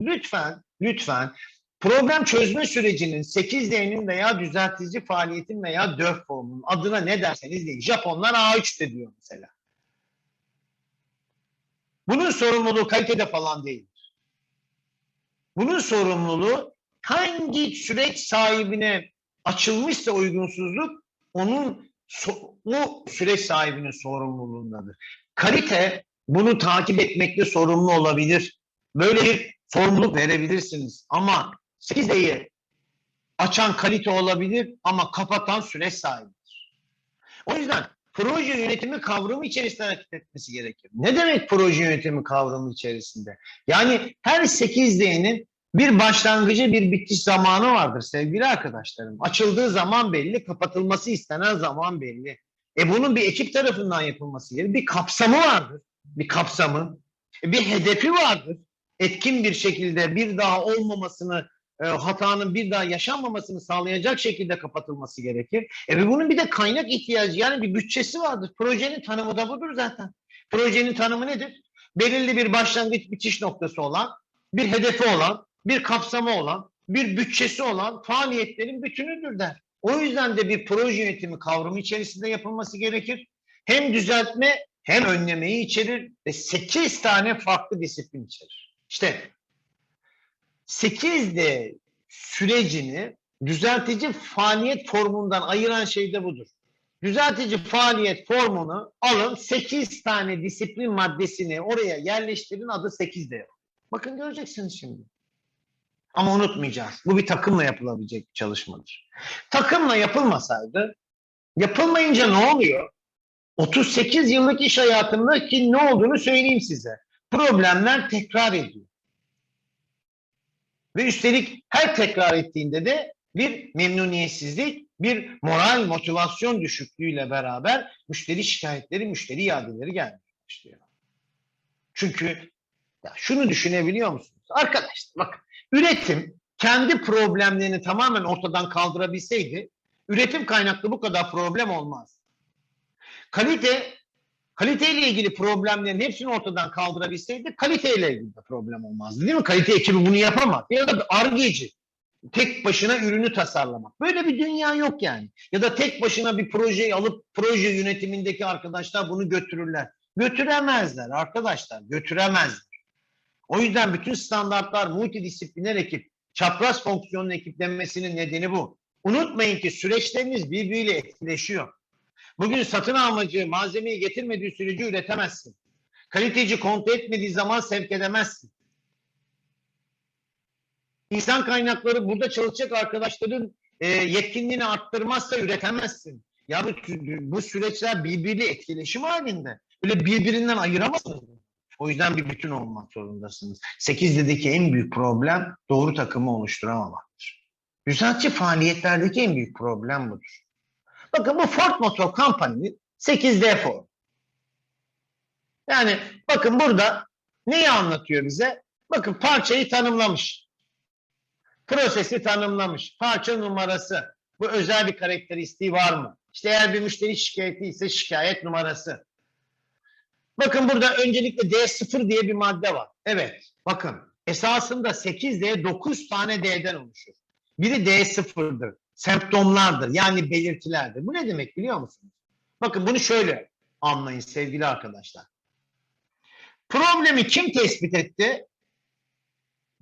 lütfen, lütfen problem çözme sürecinin 8D'nin veya düzeltici faaliyetin veya DÖF formunun adına ne derseniz deyin. Japonlar A3 de diyor mesela. Bunun sorumluluğu kalitede falan değildir. Bunun sorumluluğu hangi süreç sahibine açılmışsa uygunsuzluk onun o süreç sahibinin sorumluluğundadır. Kalite bunu takip etmekte sorumlu olabilir. Böyle bir sorumluluk verebilirsiniz. Ama 8D'yi açan kalite olabilir ama kapatan süreç sahibidir. O yüzden proje yönetimi kavramı içerisinde hareket etmesi gerekir. Ne demek proje yönetimi kavramı içerisinde? Yani her 8D'nin bir başlangıcı bir bitiş zamanı vardır sevgili arkadaşlarım. Açıldığı zaman belli, kapatılması istenen zaman belli. E bunun bir ekip tarafından yapılması gerekir. Bir kapsamı vardır. Bir kapsamı. Bir hedefi vardır. Etkin bir şekilde bir daha olmamasını, e, hatanın bir daha yaşanmamasını sağlayacak şekilde kapatılması gerekir. E ve bunun bir de kaynak ihtiyacı yani bir bütçesi vardır. Projenin tanımı da budur zaten. Projenin tanımı nedir? Belirli bir başlangıç bitiş noktası olan, bir hedefi olan, bir kapsamı olan, bir bütçesi olan faaliyetlerin bütünüdür der. O yüzden de bir proje yönetimi kavramı içerisinde yapılması gerekir. Hem düzeltme hem önlemeyi içerir ve 8 tane farklı disiplin içerir. İşte 8D sürecini düzeltici faaliyet formundan ayıran şey de budur. Düzeltici faaliyet formunu alın 8 tane disiplin maddesini oraya yerleştirin adı 8D. Bakın göreceksiniz şimdi. Ama unutmayacağız. Bu bir takımla yapılabilecek bir çalışmadır. Takımla yapılmasaydı, yapılmayınca ne oluyor? 38 yıllık iş hayatımdaki ne olduğunu söyleyeyim size. Problemler tekrar ediyor. Ve üstelik her tekrar ettiğinde de bir memnuniyetsizlik, bir moral, motivasyon düşüklüğüyle beraber müşteri şikayetleri, müşteri iadeleri gelmeye başlıyor. Çünkü ya şunu düşünebiliyor musunuz? Arkadaşlar bak üretim kendi problemlerini tamamen ortadan kaldırabilseydi üretim kaynaklı bu kadar problem olmaz. Kalite kaliteyle ilgili problemlerin hepsini ortadan kaldırabilseydi kaliteyle ilgili de problem olmazdı değil mi? Kalite ekibi bunu yapamaz. Ya da bir argeci tek başına ürünü tasarlamak. Böyle bir dünya yok yani. Ya da tek başına bir projeyi alıp proje yönetimindeki arkadaşlar bunu götürürler. Götüremezler arkadaşlar, götüremezler. O yüzden bütün standartlar multidisipliner ekip, çapraz fonksiyonun ekiplenmesinin nedeni bu. Unutmayın ki süreçleriniz birbiriyle etkileşiyor. Bugün satın almacı malzemeyi getirmediği sürece üretemezsin. Kaliteci kontrol etmediği zaman sevk edemezsin. İnsan kaynakları burada çalışacak arkadaşların e, yetkinliğini arttırmazsa üretemezsin. Ya bu, bu süreçler birbiriyle etkileşim halinde. Böyle birbirinden ayıramazsınız. O yüzden bir bütün olmak zorundasınız. 8'deki en büyük problem doğru takımı oluşturamamaktır. Düzeltçi faaliyetlerdeki en büyük problem budur. Bakın bu Ford Motor Company'nin 8D form. Yani bakın burada neyi anlatıyor bize? Bakın parçayı tanımlamış. Prosesi tanımlamış. Parça numarası. Bu özel bir karakteristiği var mı? İşte eğer bir müşteri şikayeti ise şikayet numarası. Bakın burada öncelikle D0 diye bir madde var. Evet. Bakın esasında 8D 9 tane D'den oluşur. Biri D0'dır. Semptomlardır. Yani belirtilerdir. Bu ne demek biliyor musunuz? Bakın bunu şöyle anlayın sevgili arkadaşlar. Problemi kim tespit etti?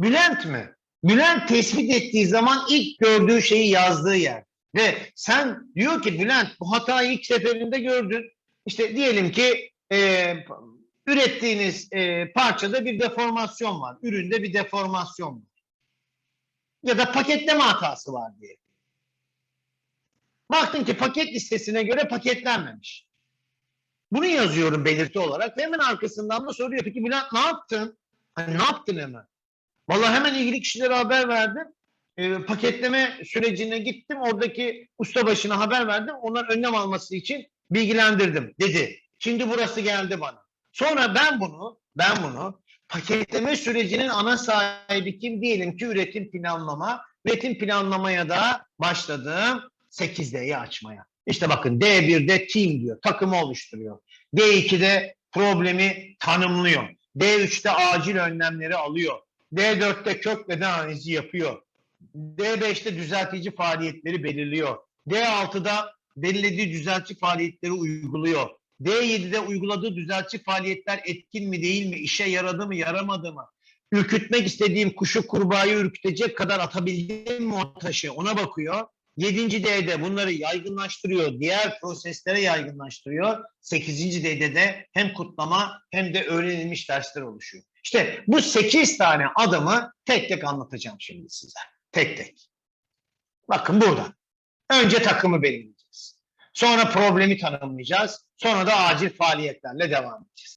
Bülent mi? Bülent tespit ettiği zaman ilk gördüğü şeyi yazdığı yer. Ve sen diyor ki Bülent bu hatayı ilk seferinde gördün. İşte diyelim ki e, ürettiğiniz e, parçada bir deformasyon var. Üründe bir deformasyon var. Ya da paketleme hatası var diye. Baktın ki paket listesine göre paketlenmemiş. Bunu yazıyorum belirti olarak hemen arkasından da soruyor. Peki Bülent ne yaptın? Hani ne yaptın hemen? Vallahi hemen ilgili kişilere haber verdim. E, paketleme sürecine gittim. Oradaki ustabaşına haber verdim. Onlar önlem alması için bilgilendirdim dedi. Şimdi burası geldi bana. Sonra ben bunu, ben bunu paketleme sürecinin ana sahibi kim diyelim ki üretim planlama. Üretim planlamaya da başladım 8D'yi açmaya. İşte bakın D1'de team diyor, takımı oluşturuyor. D2'de problemi tanımlıyor. D3'te acil önlemleri alıyor. D4'te kök beden analizi yapıyor. D5'te düzeltici faaliyetleri belirliyor. D6'da belirlediği düzeltici faaliyetleri uyguluyor. D7'de uyguladığı düzeltici faaliyetler etkin mi değil mi, işe yaradı mı, yaramadı mı? Ürkütmek istediğim kuşu kurbağayı ürkütecek kadar atabildim mi o taşı ona bakıyor. 7. D'de bunları yaygınlaştırıyor, diğer proseslere yaygınlaştırıyor. 8. D'de de hem kutlama hem de öğrenilmiş dersler oluşuyor. İşte bu 8 tane adımı tek tek anlatacağım şimdi size. Tek tek. Bakın burada. Önce takımı belirleyeceğiz. Sonra problemi tanımlayacağız. Sonra da acil faaliyetlerle devam edeceğiz.